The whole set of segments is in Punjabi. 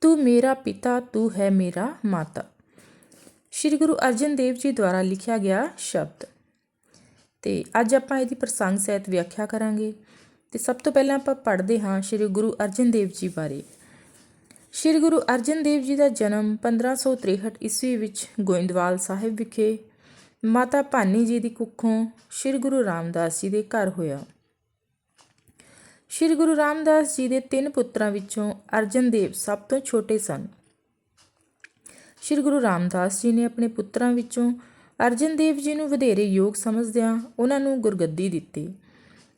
ਤੂੰ ਮੇਰਾ ਪਿਤਾ, ਤੂੰ ਹੈ ਮੇਰਾ ਮਾਤਾ। ਸ਼੍ਰੀ ਗੁਰੂ ਅਰਜਨ ਦੇਵ ਜੀ ਦੁਆਰਾ ਲਿਖਿਆ ਗਿਆ ਸ਼ਬਦ। ਤੇ ਅੱਜ ਆਪਾਂ ਇਹਦੀ ਪ੍ਰਸੰਗ ਸਹਿਤ ਵਿਆਖਿਆ ਕਰਾਂਗੇ। ਤੇ ਸਭ ਤੋਂ ਪਹਿਲਾਂ ਆਪਾਂ ਪੜ੍ਹਦੇ ਹਾਂ ਸ਼੍ਰੀ ਗੁਰੂ ਅਰਜਨ ਦੇਵ ਜੀ ਬਾਰੇ। ਸ਼੍ਰੀ ਗੁਰੂ ਅਰਜਨ ਦੇਵ ਜੀ ਦਾ ਜਨਮ 1563 ਈਸਵੀ ਵਿੱਚ ਗੋਇੰਦਵਾਲ ਸਾਹਿਬ ਵਿਖੇ। ਮਾਤਾ ਭਾਨੀ ਜੀ ਦੀ ਕੁੱਖੋਂ ਸ਼੍ਰੀ ਗੁਰੂ ਰਾਮਦਾਸ ਜੀ ਦੇ ਘਰ ਹੋਇਆ। ਸ਼੍ਰੀ ਗੁਰੂ ਰਾਮਦਾਸ ਜੀ ਦੇ ਤਿੰਨ ਪੁੱਤਰਾਂ ਵਿੱਚੋਂ ਅਰਜਨ ਦੇਵ ਸਭ ਤੋਂ ਛੋਟੇ ਸਨ। ਸ਼੍ਰੀ ਗੁਰੂ ਰਾਮਦਾਸ ਜੀ ਨੇ ਆਪਣੇ ਪੁੱਤਰਾਂ ਵਿੱਚੋਂ ਅਰਜਨ ਦੇਵ ਜੀ ਨੂੰ ਵਧੇਰੇ ਯੋਗ ਸਮਝਦਿਆਂ ਉਹਨਾਂ ਨੂੰ ਗੁਰਗੱਦੀ ਦਿੱਤੀ।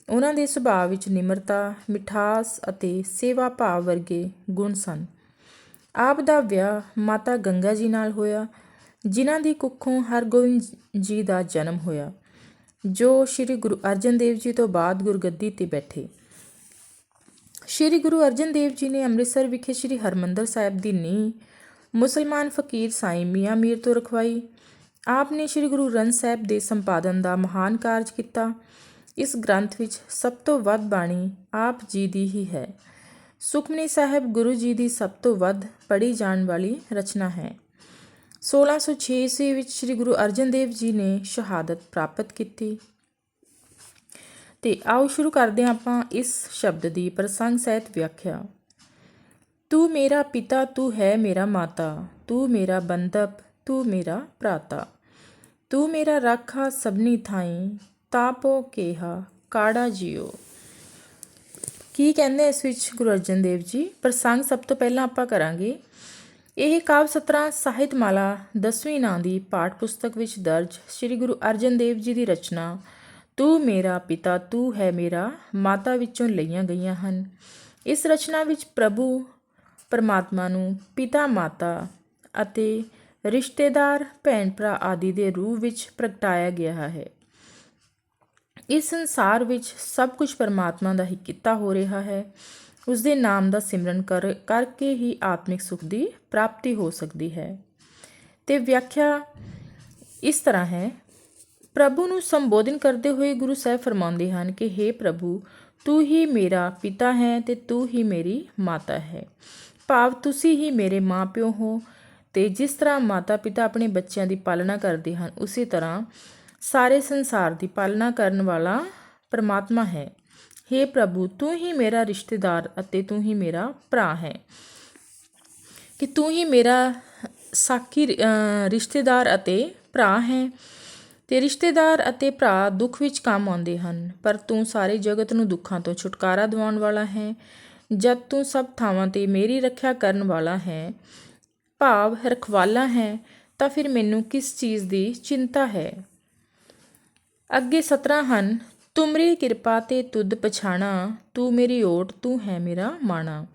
ਉਹਨਾਂ ਦੇ ਸੁਭਾਅ ਵਿੱਚ ਨਿਮਰਤਾ, ਮਿਠਾਸ ਅਤੇ ਸੇਵਾ ਭਾਵ ਵਰਗੇ ਗੁਣ ਸਨ। ਆਪ ਦਾ ਵਿਆਹ ਮਾਤਾ ਗੰਗਾ ਜੀ ਨਾਲ ਹੋਇਆ, ਜਿਨ੍ਹਾਂ ਦੀ ਕੁੱਖੋਂ ਹਰਗੋਬਿੰਦ ਜੀ ਦਾ ਜਨਮ ਹੋਇਆ, ਜੋ ਸ੍ਰੀ ਗੁਰੂ ਅਰਜਨ ਦੇਵ ਜੀ ਤੋਂ ਬਾਅਦ ਗੁਰਗੱਦੀ ਤੇ ਬੈਠੇ। ਸ੍ਰੀ ਗੁਰੂ ਅਰਜਨ ਦੇਵ ਜੀ ਨੇ ਅੰਮ੍ਰਿਤਸਰ ਵਿਖੇ ਸ੍ਰੀ ਹਰਮੰਦਰ ਸਾਹਿਬ ਦੀ ਨੀਂਹ ਮੁਸਲਮਾਨ ਫਕੀਰ ਸਾਈਂ ਮੀਆਂ ਮੀਰ ਤੋਂ ਰਖਵਾਈ। ਆਪ ਨੇ ਸ੍ਰੀ ਗੁਰੂ ਗ੍ਰੰਥ ਸਾਹਿਬ ਦੇ ਸੰਪਾਦਨ ਦਾ ਮਹਾਨ ਕਾਰਜ ਕੀਤਾ। ਇਸ ਗ੍ਰੰਥ ਵਿੱਚ ਸਭ ਤੋਂ ਵੱਧ ਬਾਣੀ ਆਪ ਜੀ ਦੀ ਹੀ ਹੈ। ਸੁਖਮਨੀ ਸਾਹਿਬ ਗੁਰੂ ਜੀ ਦੀ ਸਭ ਤੋਂ ਵੱਧ ਪੜ੍ਹੀ ਜਾਣ ਵਾਲੀ ਰਚਨਾ ਹੈ। 1606 ਈਸਵੀ ਵਿੱਚ ਸ੍ਰੀ ਗੁਰੂ ਅਰਜਨ ਦੇਵ ਜੀ ਨੇ ਸ਼ਹਾਦਤ ਪ੍ਰਾਪਤ ਕੀਤੀ। ਤੇ ਆਓ ਸ਼ੁਰੂ ਕਰਦੇ ਹਾਂ ਆਪਾਂ ਇਸ ਸ਼ਬਦ ਦੀ ਪ੍ਰਸੰਗ ਸਹਿਤ ਵਿਆਖਿਆ। ਤੂੰ ਮੇਰਾ ਪਿਤਾ, ਤੂੰ ਹੈ ਮੇਰਾ ਮਾਤਾ, ਤੂੰ ਮੇਰਾ ਬੰਦਪ ਤੂੰ ਮੇਰਾ ਭਰਾਤਾ। ਤੂੰ ਮੇਰਾ ਰਾਖਾ ਸਭਨੀ ਥਾਈ ਤਾਪੋ ਕੇਹਾ ਕਾੜਾ ਜਿਓ ਕੀ ਕਹਿੰਦੇ ਇਸ ਵਿੱਚ ਗੁਰੂ ਅਰਜਨ ਦੇਵ ਜੀ? ਪ੍ਰਸੰਗ ਸਭ ਤੋਂ ਪਹਿਲਾਂ ਆਪਾਂ ਕਰਾਂਗੇ। ਇਹ ਕਾਵ ਸਤਰਾ ਸਾਹਿਤਮਾਲਾ 10ਵੀਂ ਨਾਂ ਦੀ ਪਾਠ ਪੁਸਤਕ ਵਿੱਚ ਦਰਜ ਸ੍ਰੀ ਗੁਰੂ ਅਰਜਨ ਦੇਵ ਜੀ ਦੀ ਰਚਨਾ ਤੂੰ ਮੇਰਾ ਪਿਤਾ, ਤੂੰ ਹੈ ਮੇਰਾ, ਮਾਤਾ ਵਿੱਚੋਂ ਲਈਆਂ ਗਈਆਂ ਹਨ। ਇਸ ਰਚਨਾ ਵਿੱਚ ਪ੍ਰਭੂ ਪਰਮਾਤਮਾ ਨੂੰ ਪਿਤਾ, ਮਾਤਾ ਅਤੇ ਰਿਸ਼ਤੇਦਾਰ, ਭੈਣ ਭਰਾ ਆਦਿ ਦੇ ਰੂਪ ਵਿੱਚ ਪ੍ਰਗਟਾਇਆ ਗਿਆ ਹੈ। ਇਸ ਸੰਸਾਰ ਵਿੱਚ ਸਭ ਕੁਝ ਪਰਮਾਤਮਾ ਦਾ ਹੀ ਕੀਤਾ ਹੋ ਰਿਹਾ ਹੈ। ਉਸ ਦੇ ਨਾਮ ਦਾ ਸਿਮਰਨ ਕਰ, ਕਰਕੇ ਹੀ ਆਤਮਿਕ ਸੁਖ ਦੀ ਪ੍ਰਾਪਤੀ ਹੋ ਸਕਦੀ ਹੈ। ਤੇ ਵਿਆਖਿਆ ਇਸ ਤਰ੍ਹਾਂ ਹੈ ਪ੍ਰਭੂ ਨੂੰ ਸੰਬੋਧਨ ਕਰਦੇ ਹੋਏ ਗੁਰੂ ਸਾਹਿਬ ਫਰਮਾਉਂਦੇ ਹਨ ਕਿ हे ਪ੍ਰਭੂ, ਤੂੰ ਹੀ ਮੇਰਾ ਪਿਤਾ ਹੈ ਤੇ ਤੂੰ ਹੀ ਮੇਰੀ ਮਾਤਾ ਹੈ। ਭਾਵ ਤੁਸੀਂ ਹੀ ਮੇਰੇ ਮਾਪਿਓ ਹੋ ਤੇ ਜਿਸ ਤਰ੍ਹਾਂ ਮਾਤਾ ਪਿਤਾ ਆਪਣੇ ਬੱਚਿਆਂ ਦੀ ਪਾਲਣਾ ਕਰਦੇ ਹਨ, ਉਸੇ ਤਰ੍ਹਾਂ ਸਾਰੇ ਸੰਸਾਰ ਦੀ ਪਾਲਣਾ ਕਰਨ ਵਾਲਾ ਪਰਮਾਤਮਾ ਹੈ। हे ਪ੍ਰਭੂ, ਤੂੰ ਹੀ ਮੇਰਾ ਰਿਸ਼ਤੇਦਾਰ ਅਤੇ ਤੂੰ ਹੀ ਮੇਰਾ ਭਰਾ ਹੈ। ਕਿ ਤੂੰ ਹੀ ਮੇਰਾ ਸਾਕੀ ਰਿਸ਼ਤੇਦਾਰ ਅਤੇ ਭਰਾ ਹੈ। ਤੇ ਰਿਸ਼ਤੇਦਾਰ ਅਤੇ ਭਰਾ ਦੁੱਖ ਵਿੱਚ ਕੰਮ ਆਉਂਦੇ ਹਨ, ਪਰ ਤੂੰ ਸਾਰੇ ਜਗਤ ਨੂੰ ਦੁੱਖਾਂ ਤੋਂ ਛੁਟਕਾਰਾ ਦਿਵਾਉਣ ਵਾਲਾ ਹੈ। ਜਦ ਤੂੰ ਸਭ ਥਾਵਾਂ ਤੇ ਮੇਰੀ ਰੱਖਿਆ ਕਰਨ ਵਾਲਾ ਹੈ, ਭਾਵ ਰਖਵਾਲਾ ਹੈ, ਤਾਂ ਫਿਰ ਮੈਨੂੰ ਕਿਸ ਚੀਜ਼ ਦੀ ਚਿੰਤਾ ਹੈ? ਅੱਗੇ 17 ਹਨ, ਤੁਮਰੀ ਕਿਰਪਾ ਤੇ ਤੁਧ ਪਛਾਣਾ, ਤੂੰ ਮੇਰੀ ਓਟ, ਤੂੰ ਹੈ ਮੇਰਾ ਮਾਣਾ।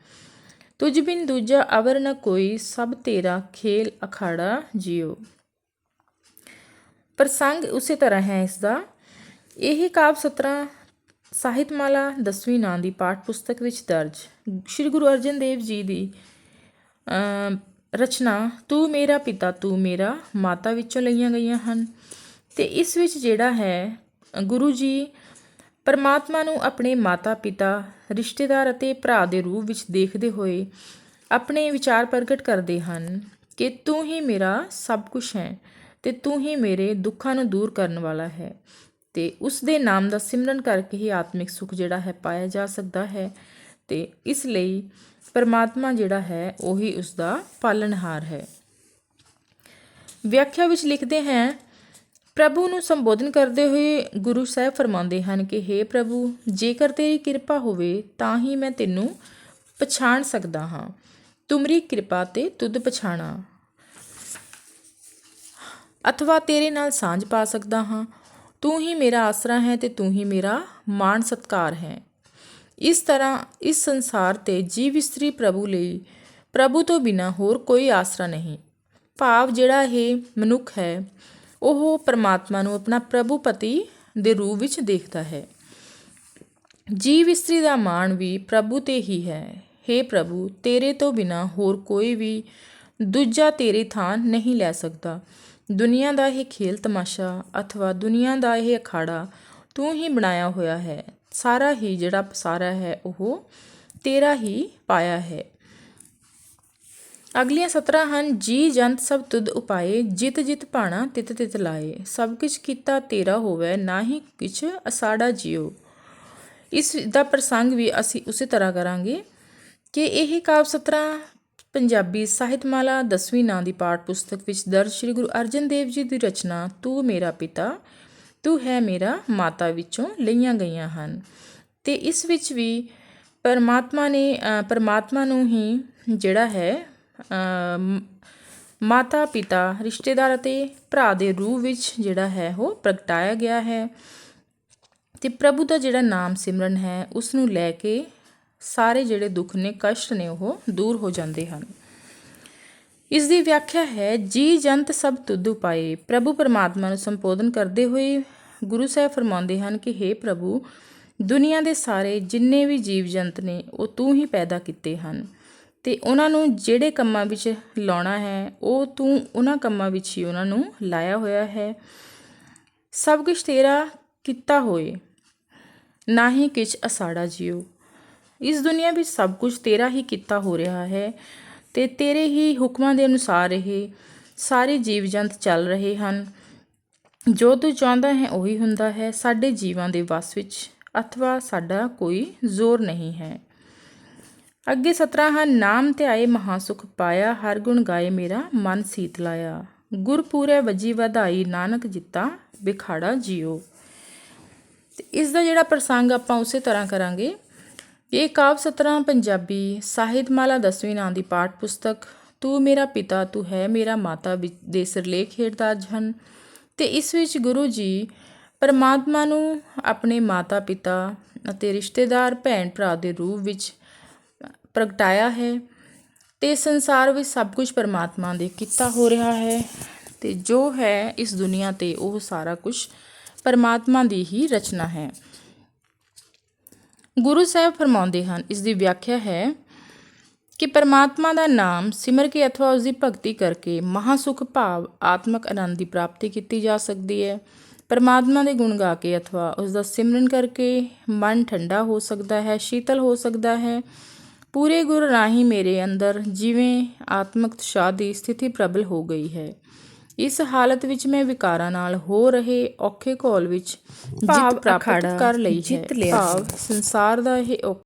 ਤੁਝ ਬਿਨ ਦੂਜਾ ਅਵਰ ਨ ਕੋਈ, ਸਭ ਤੇਰਾ ਖੇਲ ਅਖਾੜਾ ਜਿਉ। ਪ੍ਰਸੰਗ ਉਸੇ ਤਰ੍ਹਾਂ ਹੈ ਇਸ ਦਾ ਇਹ ਕਾਵ 17 ਸਾਹਿਤਮਾਲਾ 10ਵੀਂ ਨਾਂ ਦੀ ਪਾਠ ਪੁਸਤਕ ਵਿੱਚ ਦਰਜ। ਸ੍ਰੀ ਗੁਰੂ ਅਰਜਨ ਦੇਵ ਜੀ ਦੀ ਰਚਨਾ, ਤੂੰ ਮੇਰਾ ਪਿਤਾ, ਤੂੰ ਮੇਰਾ ਮਾਤਾ ਵਿੱਚੋਂ ਲਈਆਂ ਗਈਆਂ ਹਨ। ਤੇ ਇਸ ਵਿੱਚ ਜਿਹੜਾ ਹੈ, ਗੁਰੂ ਜੀ ਪਰਮਾਤਮਾ ਨੂੰ ਆਪਣੇ ਮਾਤਾ, ਪਿਤਾ, ਰਿਸ਼ਤੇਦਾਰ ਅਤੇ ਭਰਾ ਦੇ ਰੂਪ ਵਿੱਚ ਦੇਖਦੇ ਹੋਏ ਆਪਣੇ ਵਿਚਾਰ ਪ੍ਰਗਟ ਕਰਦੇ ਹਨ ਕਿ ਤੂੰ ਹੀ ਮੇਰਾ ਸਭ ਕੁਝ ਹੈ। ਤੇ ਤੂੰ ਹੀ ਮੇਰੇ ਦੁੱਖਾਂ ਨੂੰ ਦੂਰ ਕਰਨ ਵਾਲਾ ਹੈ। ਤੇ ਉਸ ਦੇ ਨਾਮ ਦਾ ਸਿਮਰਨ ਕਰਕੇ ਹੀ ਆਤਮਿਕ ਸੁਖ ਜਿਹੜਾ ਹੈ ਪਾਇਆ ਜਾ ਸਕਦਾ ਹੈ ਤੇ ਇਸ ਲਈ ਪਰਮਾਤਮਾ ਜਿਹੜਾ ਹੈ ਉਹੀ ਉਸ ਦਾ ਪਾਲਣਹਾਰ ਹੈ। ਵਿਆਖਿਆ ਵਿੱਚ ਲਿਖਦੇ ਹੈ, ਪ੍ਰਭੂ ਨੂੰ ਸੰਬੋਧਨ ਕਰਦੇ ਹੋਏ ਗੁਰੂ ਸਾਹਿਬ ਫਰਮਾਉਂਦੇ ਹਨ ਕਿ हे ਪ੍ਰਭੂ, ਜੇਕਰ ਤੇਰੀ ਕਿਰਪਾ ਹੋਵੇ ਤਾਂ ਹੀ ਮੈਂ ਤੈਨੂੰ ਪਛਾਣ ਸਕਦਾ ਹਾਂ। ਤੁਮਰੀ ਕਿਰਪਾ ਤੇ ਤੁਧ ਪਛਾਣਾ। ਅਥਵਾ ਤੇਰੇ ਨਾਲ ਸਾਂਝ ਪਾ ਸਕਦਾ ਹਾਂ। ਤੂੰ ਹੀ ਮੇਰਾ ਆਸਰਾ ਹੈ ਤੇ ਤੂੰ ਹੀ ਮੇਰਾ ਮਾਣ ਸਤਕਾਰ ਹੈ। ਇਸ ਤਰ੍ਹਾਂ ਇਸ ਸੰਸਾਰ ਤੇ ਜੀਵ ਇਸਤਰੀ ਪ੍ਰਭੂ ਲਈ ਪ੍ਰਭੂ ਤੋਂ ਬਿਨਾ ਹੋਰ ਕੋਈ ਆਸਰਾ ਨਹੀਂ। ਭਾਵ ਜਿਹੜਾ ਇਹ ਮਨੁੱਖ ਹੈ, ਉਹ ਪਰਮਾਤਮਾ ਨੂੰ ਆਪਣਾ ਪ੍ਰਭੂ ਪਤੀ ਦੇ ਰੂਪ ਵਿੱਚ ਦੇਖਦਾ ਹੈ। ਜੀਵ ਇਸਤਰੀ ਦਾ ਮਾਣ ਵੀ ਪ੍ਰਭੂ ਤੇ ਹੀ ਹੈ। हे ਪ੍ਰਭੂ, ਤੇਰੇ ਤੋਂ ਬਿਨਾ ਹੋਰ ਕੋਈ ਵੀ ਦੂਜਾ ਤੇਰੀ ਥਾਂ ਨਹੀਂ ਲੈ ਸਕਦਾ। ਦੁਨੀਆ ਦਾ ਇਹ ਖੇਲ ਤਮਾਸ਼ਾ ਅਥਵਾ ਦੁਨੀਆ ਦਾ ਇਹ ਅਖਾੜਾ ਤੂੰ ਹੀ ਬਣਾਇਆ ਹੋਇਆ ਹੈ। ਸਾਰਾ ਹੀ ਜਿਹੜਾ ਪਸਾਰਾ ਹੈ, ਉਹ ਤੇਰਾ ਹੀ ਪਾਇਆ ਹੈ। ਅਗਲੀਆਂ 17 ਹਨ, ਜੀ ਜੰਤ ਸਭ ਤੁਧ ਉਪਾਏ, ਜਿਤ ਜਿਤ ਭਾਣਾ ਤਿਤ ਤਿਤ ਲਾਏ। ਸਭ ਕੁਛ ਕੀਤਾ ਤੇਰਾ ਹੋਵੇ, ਨਾ ਹੀ ਕਿਛ ਅਸਾੜਾ ਜਿਉ। ਇਸ ਦਾ ਪ੍ਰਸੰਗ ਵੀ ਅਸੀਂ ਉਸੇ ਤਰ੍ਹਾਂ ਕਰਾਂਗੇ ਕਿ ਇਹ ਕਾਵ 17 ਪੰਜਾਬੀ ਸਾਹਿਤਮਾਲਾ 10ਵੀਂ ਨਾਂ ਦੀ ਪਾਠ ਪੁਸਤਕ ਵਿੱਚ ਦਰਜ ਸ੍ਰੀ ਗੁਰੂ ਅਰਜਨ ਦੇਵ ਜੀ ਦੀ ਰਚਨਾ, ਤੂੰ ਮੇਰਾ ਪਿਤਾ, ਤੂੰ ਹੈ ਮੇਰਾ ਮਾਤਾ ਵਿੱਚੋਂ ਲਈਆਂ ਗਈਆਂ ਹਨ। ਤੇ ਇਸ ਵਿੱਚ ਵੀ ਪਰਮਾਤਮਾ ਨੇ ਪਰਮਾਤਮਾ ਨੂੰ ਹੀ ਜਿਹੜਾ ਹੈ ਮਾਤਾ, ਪਿਤਾ, ਰਿਸ਼ਤੇਦਾਰ ਅਤੇ ਭਰਾ ਦੇ ਰੂਪ ਵਿੱਚ ਜਿਹੜਾ ਹੈ ਉਹ ਪ੍ਰਗਟਾਇਆ ਗਿਆ ਹੈ। ਤੇ ਪ੍ਰਭੂ ਦਾ ਜਿਹੜਾ ਨਾਮ ਸਿਮਰਨ ਹੈ, ਉਸ ਨੂੰ ਲੈ ਕੇ ਸਾਰੇ ਜਿਹੜੇ ਦੁੱਖ ਨੇ, ਕਸ਼ਟ ਨੇ ਉਹ ਦੂਰ ਹੋ ਜਾਂਦੇ ਹਨ। ਇਸ ਦੀ ਵਿਆਖਿਆ ਹੈ, ਜੀ ਜੰਤ ਸਭ ਤੁਧ ਉਪਾਏ। ਪ੍ਰਭੂ ਪਰਮਾਤਮਾ ਨੂੰ ਸੰਬੋਧਨ ਕਰਦੇ ਹੋਏ ਗੁਰੂ ਸਾਹਿਬ ਫਰਮਾਉਂਦੇ ਹਨ ਕਿ हे ਪ੍ਰਭੂ, ਦੁਨੀਆ ਦੇ ਸਾਰੇ ਜਿੰਨੇ ਵੀ ਜੀਵ ਜੰਤ ਨੇ, ਉਹ ਤੂੰ ਹੀ ਪੈਦਾ ਕੀਤੇ ਹਨ। ਤੇ ਉਹਨਾਂ ਨੂੰ ਜਿਹੜੇ ਕੰਮਾਂ ਵਿੱਚ ਲਾਉਣਾ ਹੈ, ਉਹ ਤੂੰ ਉਹਨਾਂ ਕੰਮਾਂ ਵਿੱਚ ਹੀ ਉਹਨਾਂ ਨੂੰ ਲਾਇਆ ਹੋਇਆ ਹੈ। ਸਭ ਕੁਝ ਤੇਰਾ ਕੀਤਾ ਹੋਏ, ਨਾ ਹੀ ਕਿਛ ਅਸਾੜਾ ਜਿਉ। ਇਸ ਦੁਨੀਆ ਵਿੱਚ ਸਭ ਕੁਝ ਤੇਰਾ ਹੀ ਕੀਤਾ ਹੋ ਰਿਹਾ ਹੈ ਤੇ ਤੇਰੇ ਹੀ ਹੁਕਮਾਂ ਦੇ ਅਨੁਸਾਰ ਇਹ ਸਾਰੇ ਜੀਵ ਜੰਤ ਚੱਲ ਰਹੇ ਹਨ। ਜੋ ਤੂੰ ਚਾਹੁੰਦਾ ਹੈ ਉਹੀ ਹੁੰਦਾ ਹੈ। ਸਾਡੇ ਜੀਵਾਂ ਦੇ ਵਸ ਵਿੱਚ ਅਥਵਾ ਸਾਡਾ ਕੋਈ ਜ਼ੋਰ ਨਹੀਂ ਹੈ। ਅੱਗੇ 17 ਹਨ ਨਾਮ ਧਿਆਏ ਮਹਾ ਸੁਖ ਪਾਇਆ, ਹਰ ਗੁਣ ਗਾਏ ਮੇਰਾ ਮਨ ਸੀਤ ਲਾਇਆ। ਗੁਰਪੂਰੇ ਵਜੀ ਵਧਾਈ, ਨਾਨਕ ਜਿੱਤਾ ਵਿਖਾੜਾ ਜਿਉ। ਤੇ ਇਸ ਦਾ ਜਿਹੜਾ ਪ੍ਰਸੰਗ ਆਪਾਂ ਉਸੇ ਤਰ੍ਹਾਂ ਕਰਾਂਗੇ ਇਹ ਕਾਵ 17 ਪੰਜਾਬੀ ਸਾਹਿਤਮਾਲਾ 10ਵੀਂ ਨਾਂ ਦੀ ਪਾਠ ਪੁਸਤਕ ਤੂੰ ਮੇਰਾ ਪਿਤਾ ਤੂੰ ਹੈ ਮੇਰਾ ਮਾਤਾ ਵਿੱਚ ਦੇ ਸਿਰਲੇਖ ਹੇਠਦਾਜ ਹਨ ਤੇ ਇਸ ਵਿੱਚ ਗੁਰੂ ਜੀ ਪਰਮਾਤਮਾ ਨੂੰ ਆਪਣੇ ਮਾਤਾ ਪਿਤਾ ਅਤੇ ਰਿਸ਼ਤੇਦਾਰ ਭੈਣ ਭਰਾ ਦੇ ਰੂਪ ਵਿੱਚ ਪ੍ਰਗਟਾਇਆ ਹੈ ਤੇ ਸੰਸਾਰ ਵਿੱਚ ਸਭ ਕੁਝ ਪਰਮਾਤਮਾ ਦੇ ਕੀਤਾ ਹੋ ਰਿਹਾ ਹੈ ਤੇ ਜੋ ਹੈ ਇਸ ਦੁਨੀਆ ਤੇ ਉਹ ਸਾਰਾ ਕੁਝ ਪਰਮਾਤਮਾ ਦੀ ਹੀ ਰਚਨਾ ਹੈ ਗੁਰੂ ਸਾਹਿਬ ਫਰਮਾਉਂਦੇ ਹਨ, ਇਸ ਦੀ ਵਿਆਖਿਆ ਹੈ ਕਿ ਪਰਮਾਤਮਾ ਦਾ ਨਾਮ ਸਿਮਰ ਕੇ ਅਥਵਾ ਉਸ ਦੀ ਭਗਤੀ ਕਰਕੇ ਮਹਾ ਸੁਖ ਭਾਵ ਆਤਮਕ ਆਨੰਦ ਦੀ ਪ੍ਰਾਪਤੀ ਕੀਤੀ ਜਾ ਸਕਦੀ ਹੈ। ਪਰਮਾਤਮਾ ਦੇ ਗੁਣ ਗਾ ਕੇ ਅਥਵਾ ਉਸ ਦਾ ਸਿਮਰਨ ਕਰਕੇ ਮਨ ਠੰਡਾ ਹੋ ਸਕਦਾ ਹੈ, ਸ਼ੀਤਲ ਹੋ ਸਕਦਾ ਹੈ। ਪੂਰੇ ਗੁਰ ਰਾਹੀਂ ਮੇਰੇ ਅੰਦਰ ਜਿਵੇਂ ਆਤਮਕ ਉਤਸ਼ਾਹ ਦੀ ਸਥਿਤੀ ਪ੍ਰਬਲ ਹੋ ਗਈ ਹੈ। ਇਸ ਹਾਲਤ ਵਿੱਚ ਮੈਂ ਵਿਕਾਰਾਂ ਨਾਲ ਹੋ ਰਹੇ ਔਖੇ ਘੋਲ ਵਿੱਚ ਜਿੱਤ ਪ੍ਰਾਪਤ ਕਰ ਲਈ ਹੈ। ਭਾਵ ਸੰਸਾਰ ਦਾ ਇਹ